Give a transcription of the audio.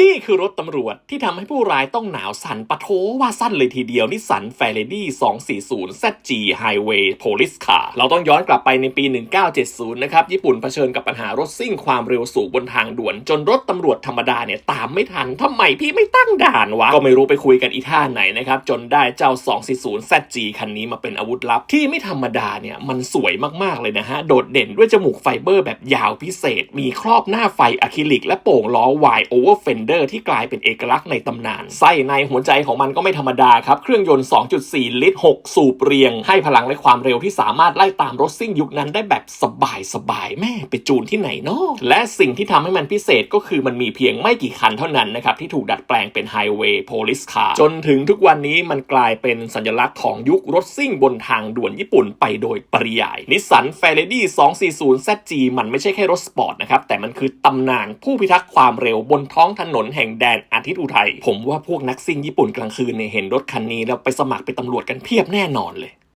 นี่คือรถตำรวจที่ทำให้ผู้ร้ายต้องหนาวสั่นปะโถว่าสั้นเลยทีเดียวนิสันแฟเรดี้240 ZG Highway Police Car เราต้องย้อนกลับไปในปี 1970 นะครับ ญี่ปุ่นเผชิญกับปัญหารถซิ่งความเร็วสูงบนทางด่วน จนรถตำรวจธรรมดาเนี่ย ตามไม่ทันทำไมพี่ไม่ตั้งด่านวะ ก็ไม่รู้ไปคุยกันอีท่าไหนนะครับ จนได้เจ้า 240 ZG คันนี้มาเป็นอาวุธลับที่ไม่ธรรมดาเนี่ยมันสวยมากๆเลยนะฮะโดดเด่นด้วยจมูกไฟเบอร์แบบยาวพิเศษ มีครอบหน้าไฟอะคริลิก และโป่งล้อวายโอเวอร์เฟนเดอร์ที่กลายเป็นเอกลักษณ์ในตำนาน ไส้ในหัวใจของมันก็ไม่ธรรมดาครับ เครื่องยนต์ 2.4 ลิตร 6 สูบเรียง ให้พลังและความเร็วที่สามารถไล่ตามรถซิ่งยุคนั้นได้แบบสบายสบายๆแม่ไปจูนที่ไหนเนาะและสิ่งที่ทำให้มันพิเศษก็คือมันมีเพียงไม่กี่คันเท่านั้นนะครับที่ถูกดัดแปลงเป็นไฮเวย์โพลิสคาร์จนถึงทุกวันนี้มันกลายเป็นสัญลักษณ์ของยุครถซิ่งบนทางด่วนญี่ปุ่นไปโดยปริยายนิสสันแฟรดี้ 240 ZG มันไม่ใช่แค่รถสปอร์ตนะครับแต่มันคือตำนานผู้พิทักษ์ความเร็วบนท้องถนนแห่งแดนอาทิตย์อุทัยผมว่าพวกนักซิ่งญี่ปุ่นกลางคืนเนี่ยเห็นรถคันนี้แล้วไปสมัครเป็นตำรวจกันเพียบแน่นอนเลย